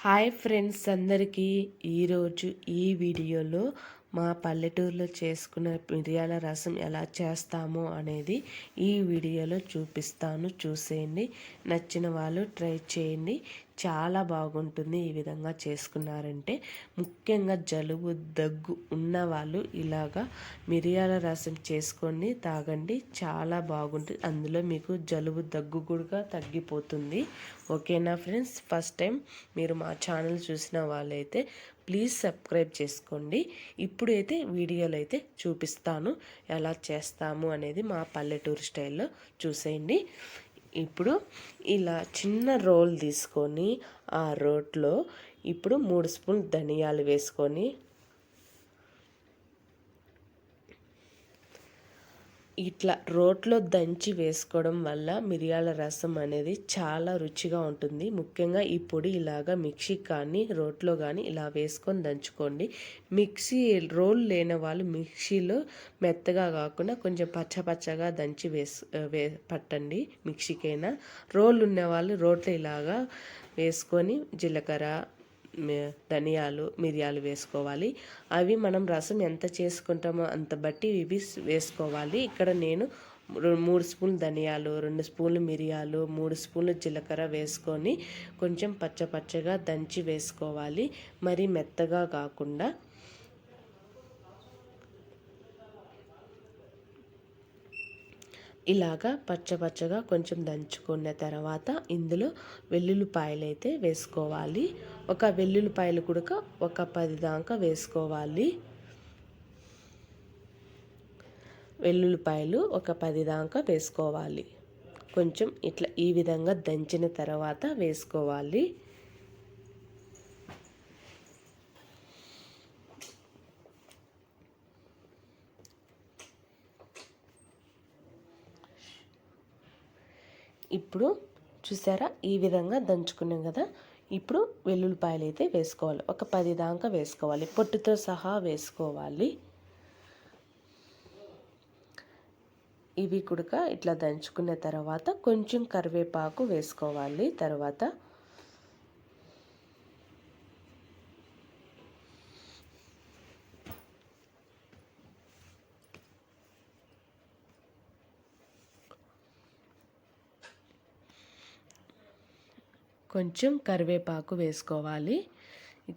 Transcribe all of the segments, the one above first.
Hi friends అందరికీ ఈరోజు ఈ వీడియోలో మా పల్లెటూరులో చేసుకున్న మిరియాల రసం ఎలా చేస్తామో అనేది ఈ వీడియోలో చూపిస్తాను. చూసేయండి. నచ్చిన వాళ్ళు ట్రై చేయండి. చాలా బాగుంటుంది ఈ విధంగా చేసుకున్నారంటే. ముఖ్యంగా జలుబు దగ్గు ఉన్న వాళ్ళు ఇలాగా మిరియాల రసం చేసుకొని తాగండి. చాలా బాగుంటుంది. అందులో మీకు జలుబు దగ్గు కూడా తగ్గిపోతుంది. ఓకేనా ఫ్రెండ్స్? ఫస్ట్ టైం మీరు మా ఛానల్ చూసిన వాళ్ళైతే ప్లీజ్ సబ్స్క్రైబ్ చేసుకోండి. ఇప్పుడైతే వీడియోలు అయితే చూపిస్తాను. ఎలా చేస్తాము అనేది మా పల్లెటూరు స్టైల్లో చూసేయండి. ఇప్పుడు ఇలా చిన్న రోల్ తీసుకొని ఆ రోట్లో ఇప్పుడు మూడు స్పూన్ ధనియాలు వేసుకొని ఇట్లా రోట్లో దంచి వేసుకోవడం వల్ల మిరియాల రసం అనేది చాలా రుచిగా ఉంటుంది. ముఖ్యంగా ఈ పొడి ఇలాగా మిక్సీ కానీ రోట్లో కానీ ఇలా వేసుకొని దంచుకోండి. మిక్సీ రోల్ లేని వాళ్ళు మిక్సీలో మెత్తగా కాకుండా కొంచెం పచ్చ పచ్చగా దంచి వేసు వే పట్టండి మిక్సీకైనా. రోల్ ఉన్నవాళ్ళు రోట్లో ఇలాగా వేసుకొని జీలకర్ర ధనియాలు మిరియాలు వేసుకోవాలి. అవి మనం రసం ఎంత చేసుకుంటామో అంత బట్టి ఇవి వేసుకోవాలి. ఇక్కడ నేను మూడు స్పూన్లు ధనియాలు రెండు స్పూన్లు మిరియాలు మూడు స్పూన్లు జీలకర్ర వేసుకొని కొంచెం పచ్చ పచ్చగా దంచి వేసుకోవాలి. మరి మెత్తగా కాకుండా ఇలాగా పచ్చపచ్చగా కొంచెం దంచుకున్న తర్వాత ఇందులో వెల్లుల్లిపాయలు అయితే వేసుకోవాలి. ఒక వెల్లుల్లిపాయలు కూడా ఒక పది దాకా వేసుకోవాలి. వెల్లుల్లిపాయలు ఒక పది దాకా వేసుకోవాలి. కొంచెం ఇట్లా ఈ విధంగా దంచిన తర్వాత వేసుకోవాలి. ఇప్పుడు చూసారా? ఈ విధంగా దంచుకున్నాం కదా? ఇప్పుడు వెల్లుల్లిపాయలు అయితే వేసుకోవాలి. ఒక పది దాకా వేసుకోవాలి. పొట్టుతో సహా వేసుకోవాలి. ఇవి కూడా ఇట్లా దంచుకున్న తర్వాత కొంచెం కరివేపాకు వేసుకోవాలి. తర్వాత కొంచెం కరివేపాకు వేసుకోవాలి.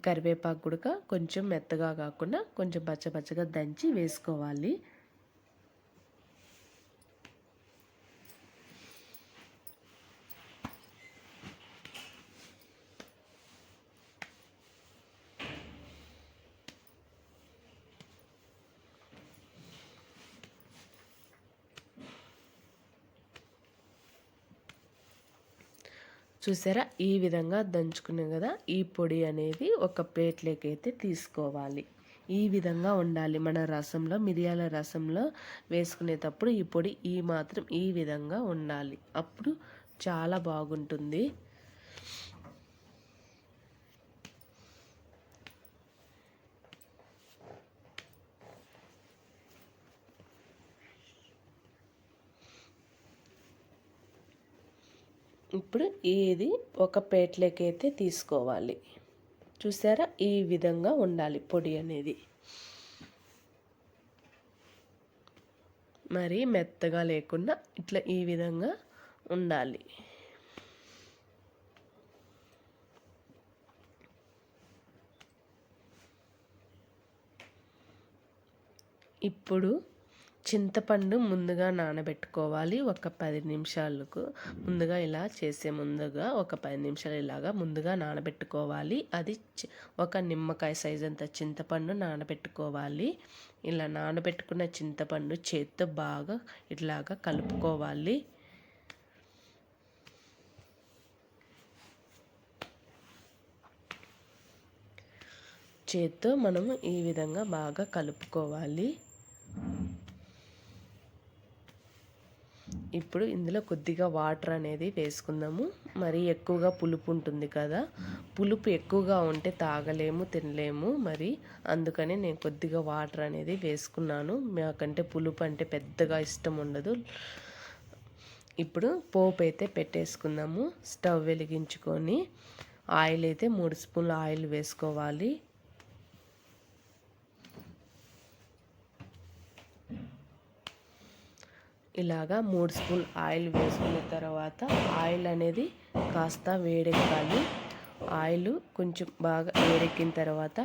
కరివేపాకు కూడా కొంచెం మెత్తగా కాకుండా కొంచెం పచ్చపచ్చగా దంచి వేసుకోవాలి. చూసారా? ఈ విధంగా దంచుకున్నాం కదా? ఈ పొడి అనేది ఒక ప్లేట్లోకి అయితే తీసుకోవాలి. ఈ విధంగా ఉండాలి. మన రసంలో మిరియాల రసంలో వేసుకునేటప్పుడు ఈ పొడి ఈ మాత్రం ఈ విధంగా ఉండాలి. అప్పుడు చాలా బాగుంటుంది. ఇప్పుడు ఇది ఒక ప్లేట్లోకి అయితే తీసుకోవాలి. చూసారా? ఈ విధంగా ఉండాలి పొడి అనేది. మరి మెత్తగా లేకుండా ఇట్లా ఈ విధంగా ఉండాలి. ఇప్పుడు చింతపండు ముందుగా నానబెట్టుకోవాలి ఒక పది నిమిషాలకు. ముందుగా ఇలా చేసే ముందుగా ఒక పది నిమిషాలు ఇలాగా ముందుగా నానబెట్టుకోవాలి. అది ఒక నిమ్మకాయ సైజ్ అంత చింతపండు నానబెట్టుకోవాలి. ఇలా నానబెట్టుకున్న చింతపండు చేత్తో బాగా ఇట్లాగా కలుపుకోవాలి. చేత్తో మనం ఈ విధంగా బాగా కలుపుకోవాలి. ఇప్పుడు ఇందులో కొద్దిగా వాటర్ అనేది వేసుకుందాము. మరి ఎక్కువగా పులుపు ఉంటుంది కదా పులుపు ఎక్కువగా ఉంటే తాగలేము తినలేము. మరి అందుకని నేను కొద్దిగా వాటర్ అనేది వేసుకున్నాను. మాకంటే పులుపు అంటే పెద్దగా ఇష్టం ఉండదు. ఇప్పుడు పోపు అయితే పెట్టేసుకుందాము. స్టవ్ వెలిగించుకొని ఆయిల్ అయితే మూడు స్పూన్ల ఆయిల్ వేసుకోవాలి. ఇలాగా మూడు స్పూన్ ఆయిల్ వేసుకున్న తర్వాత ఆయిల్ అనేది కాస్త వేడెక్కాలి. ఆయిల్ కొంచెం బాగా వేడెక్కిన తర్వాత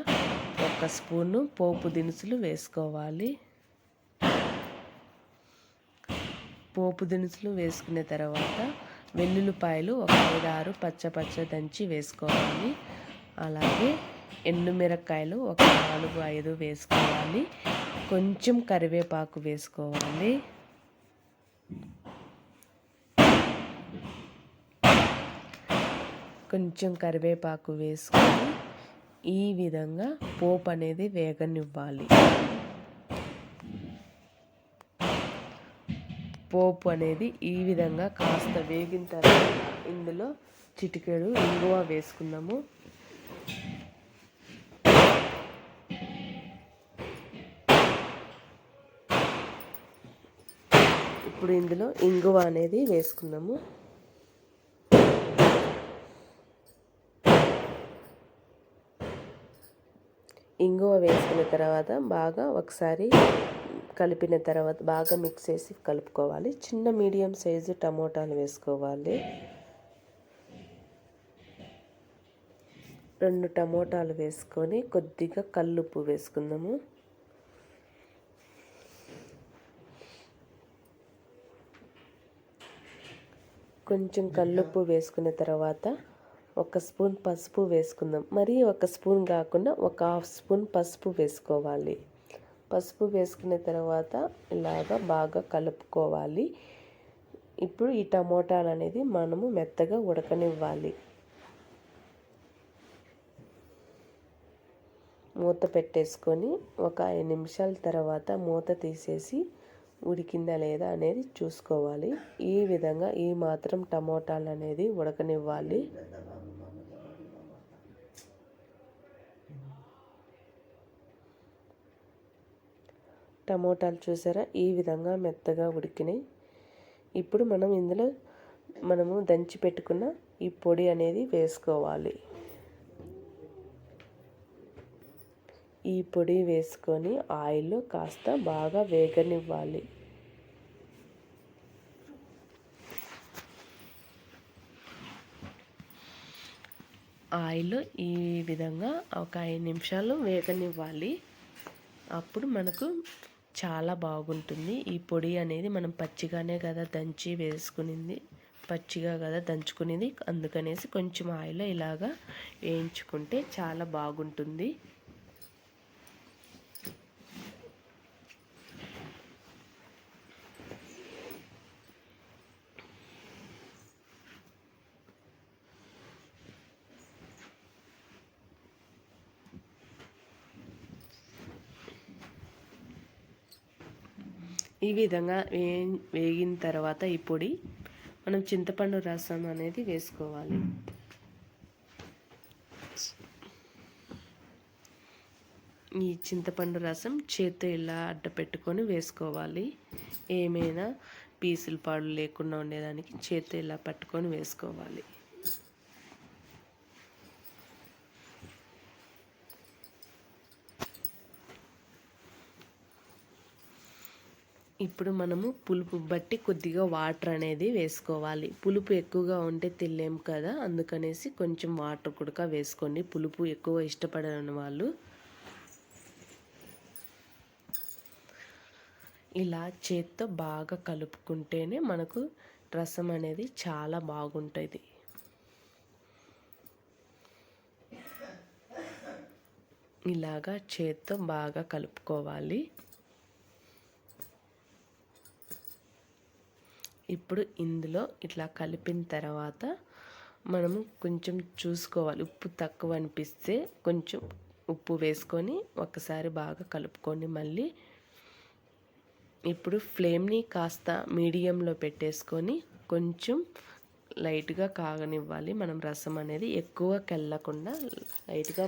ఒక స్పూను పోపు దినుసులు వేసుకోవాలి. పోపు దినుసులు వేసుకున్న తర్వాత వెల్లుల్లిపాయలు ఒక ఐదు ఆరు పచ్చ పచ్చ దంచి వేసుకోవాలి. అలాగే ఎండుమిరకాయలు ఒక నాలుగు ఐదు వేసుకోవాలి. కొంచెం కరివేపాకు వేసుకోవాలి. కొంచెం కరివేపాకు వేసుకొని ఈ విధంగా పోపు అనేది వేగనివ్వాలి. పోపు అనేది ఈ విధంగా కాస్త వేగిన తర్వాత ఇందులో చిటికెడు ఇంగువ వేసుకున్నాము ఇప్పుడు ఇందులో ఇంగువ అనేది వేసుకున్నాము ఇంగువ వేసుకున్న తర్వాత బాగా ఒకసారి కలిపిన తర్వాత బాగా మిక్స్ చేసి కలుపుకోవాలి. చిన్న మీడియం సైజు టమోటాలు వేసుకోవాలి. రెండు టమోటాలు వేసుకొని కొద్దిగా కల్లుప్పు వేసుకుందాము. కొంచెం కల్లుప్పు వేసుకున్న తర్వాత ఒక స్పూన్ పసుపు వేసుకుందాం. మరి ఒక స్పూన్ కాకుండా ఒక హాఫ్ స్పూన్ పసుపు వేసుకోవాలి. పసుపు వేసుకున్న తర్వాత ఇలాగా బాగా కలుపుకోవాలి. ఇప్పుడు ఈ టమోటాలు అనేది మనము మెత్తగా ఉడకనివ్వాలి. మూత పెట్టేసుకొని ఒక ఐదు నిమిషాల తర్వాత మూత తీసేసి ఉడికిందా లేదా అనేది చూసుకోవాలి. ఈ విధంగా ఈ మాత్రం టమోటాలు అనేది ఉడకనివ్వాలి. టమోటాలు చూసారా? ఈ విధంగా మెత్తగా ఉడికినాయి. ఇప్పుడు మనం ఇందులో మనము దంచి పెట్టుకున్న ఈ పొడి అనేది వేసుకోవాలి. ఈ పొడి వేసుకొని ఆయిల్లో కాస్త బాగా వేగనివ్వాలి. ఆయిల్ ఈ విధంగా ఒక ఐదు నిమిషాలు వేగనివ్వాలి. అప్పుడు మనకు చాలా బాగుంటుంది. ఈ పొడి అనేది మనం పచ్చిగానే కదా దంచి వేసుకునింది. పచ్చిగా కదా దంచుకునేది. అందుకనేసి కొంచెం ఆయిల్ ఇలాగా వేయించుకుంటే చాలా బాగుంటుంది. ఈ విధంగా వే వేగిన తర్వాత ఈ పొడి మనం చింతపండు రసం అనేది వేసుకోవాలి. ఈ చింతపండు రసం చేత్తో ఇలా అడ్డ పెట్టుకొని వేసుకోవాలి. ఏమైనా పీసులు పాడు లేకుండా ఉండేదానికి చేత్తో ఇలా పట్టుకొని వేసుకోవాలి. ఇప్పుడు మనము పులుపు బట్టి కొద్దిగా వాటర్ అనేది వేసుకోవాలి. పులుపు ఎక్కువగా ఉంటే తినలేం కదా అందుకనేసి కొంచెం వాటర్ కూడా వేసుకోండి. పులుపు ఎక్కువ ఇష్టపడని వాళ్ళు ఇలా చేత్తో బాగా కలుపుకుంటేనే మనకు రసం అనేది చాలా బాగుంటుంది. ఇలాగా చేత్తో బాగా కలుపుకోవాలి. ఇప్పుడు ఇందులో ఇట్లా కలిపిన తర్వాత మనము కొంచెం చూసుకోవాలి. ఉప్పు తక్కువ అనిపిస్తే కొంచెం ఉప్పు వేసుకొని ఒకసారి బాగా కలుపుకొని మళ్ళీ ఇప్పుడు ఫ్లేమ్ని కాస్త మీడియంలో పెట్టేసుకొని కొంచెం లైట్గా కాగనివ్వాలి. మనం రసం అనేది ఎక్కువ కెళ్ళకుండా లైట్గా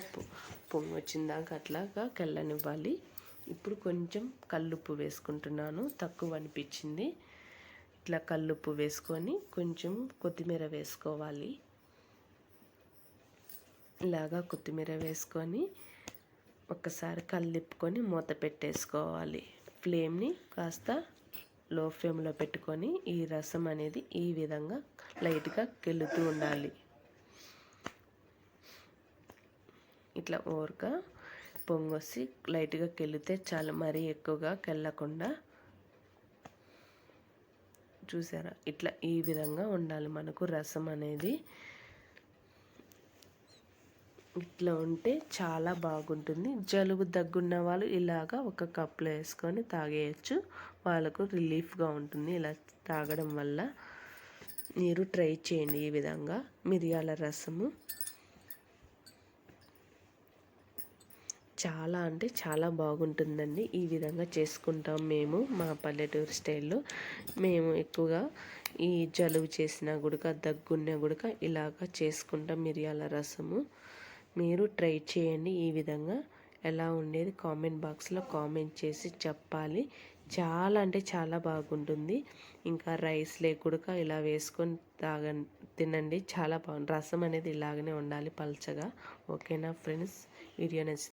పొంగి వచ్చిందాక అట్లాగా కెళ్ళనివ్వాలి ఇప్పుడు కొంచెం కల్లుప్పు వేసుకుంటున్నాను. తక్కువ అనిపించింది. ఇట్లా కల్లుప్పు వేసుకొని కొంచెం కొత్తిమీర వేసుకోవాలి. ఇలాగా కొత్తిమీర వేసుకొని ఒక్కసారి కల్లిప్పుకొని మూత పెట్టేసుకోవాలి. ఫ్లేమ్ని కాస్త లో ఫ్లేమ్లో పెట్టుకొని ఈ రసం అనేది ఈ విధంగా లైట్గా కెలుతూ ఉండాలి. ఇట్లా ఓరక పొంగొసి లైట్గా కెలితే చాలు మరీ ఎక్కువగా కెళ్ళకుండా చూసారా? ఇట్లా ఈ విధంగా ఉండాలి మనకు రసం అనేది. ఇట్లా ఉంటే చాలా బాగుంటుంది. జలుబు దగ్గున్న వాళ్ళు ఇలాగా ఒక కప్లో వేసుకొని తాగేయచ్చు. వాళ్ళకు రిలీఫ్గా ఉంటుంది. ఇలా తాగడం వల్ల మీరు ట్రై చేయండి ఈ విధంగా మిరియాల రసము. చాలా అంటే చాలా బాగుంటుందండి. ఈ విధంగా చేసుకుంటాం మేము మా పల్లెటూరు స్టైల్లో. మేము ఎక్కువగా ఈ జలుబు చేసిన గుడక దగ్గున్న గుడక ఇలాగ చేసుకుంటాం మిరియాల రసము. మీరు ట్రై చేయండి ఈ విధంగా. ఎలా ఉండేది కామెంట్ బాక్స్లో కామెంట్ చేసి చెప్పాలి. చాలా అంటే చాలా బాగుంటుంది. ఇంకా రైస్ లేకుడక ఇలా వేసుకొని తాగ తినండి. చాలా బాగుంది రసం అనేది ఇలాగనే ఉండాలి పల్చగా. ఓకేనా ఫ్రెండ్స్? వీడియో నచ్చితే